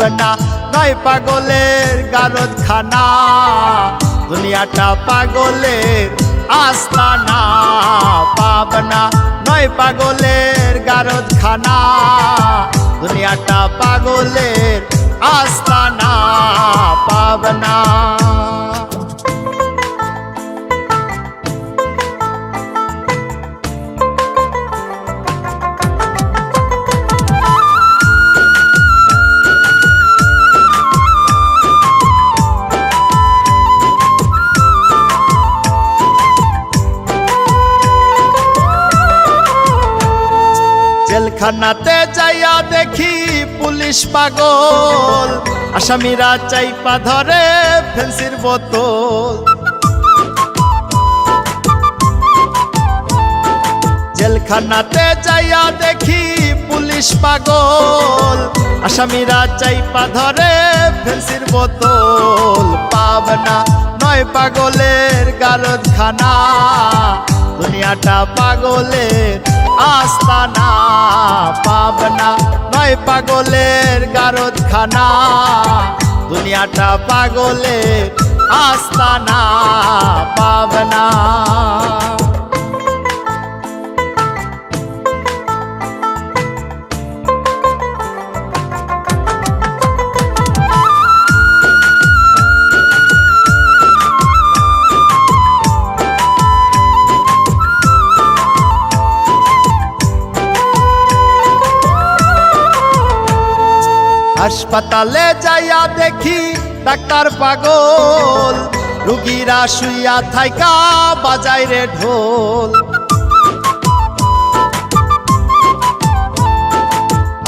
বেটা, নয় পাগলের গারদ খানা দুনিয়াটা পাগলের আস্তানা। পাবনা, নয় পাগলের গারদ খানা দুনিয়াটা পাগলের আস্তানা, পাবনা। জেলখানাতে যাইয়া দেখি পুলিশ পাগল। আসামিরা চাইপা ধরে ফেন্সির বোতল। জেলখানাতে যাইয়া দেখি পুলিশ পাগল। আসামিরা চাইপা ধরে ফেন্সির বোতল। পাবনা নয় পাগলের গারদ খানা দুনিয়াটা পাগলের পাবনা নয় পাগলের গারদ খানা দুনিয়াটা পাগলের আস্তানা পাবনা। হাসপাতালে যাইয়া দেখি ডাক্তার পাগল। রুগীরা শুইয়া থাইকা বাজায় রে ঢোল।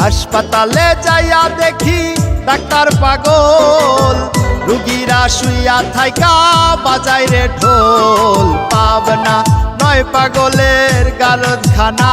হাসপাতালে যাইয়া দেখি ডাক্তার পাগল। রুগীরা শুইয়া থাইকা বাজায় রে ঢোল। পাবনা নয় পাগলের গারদ খানা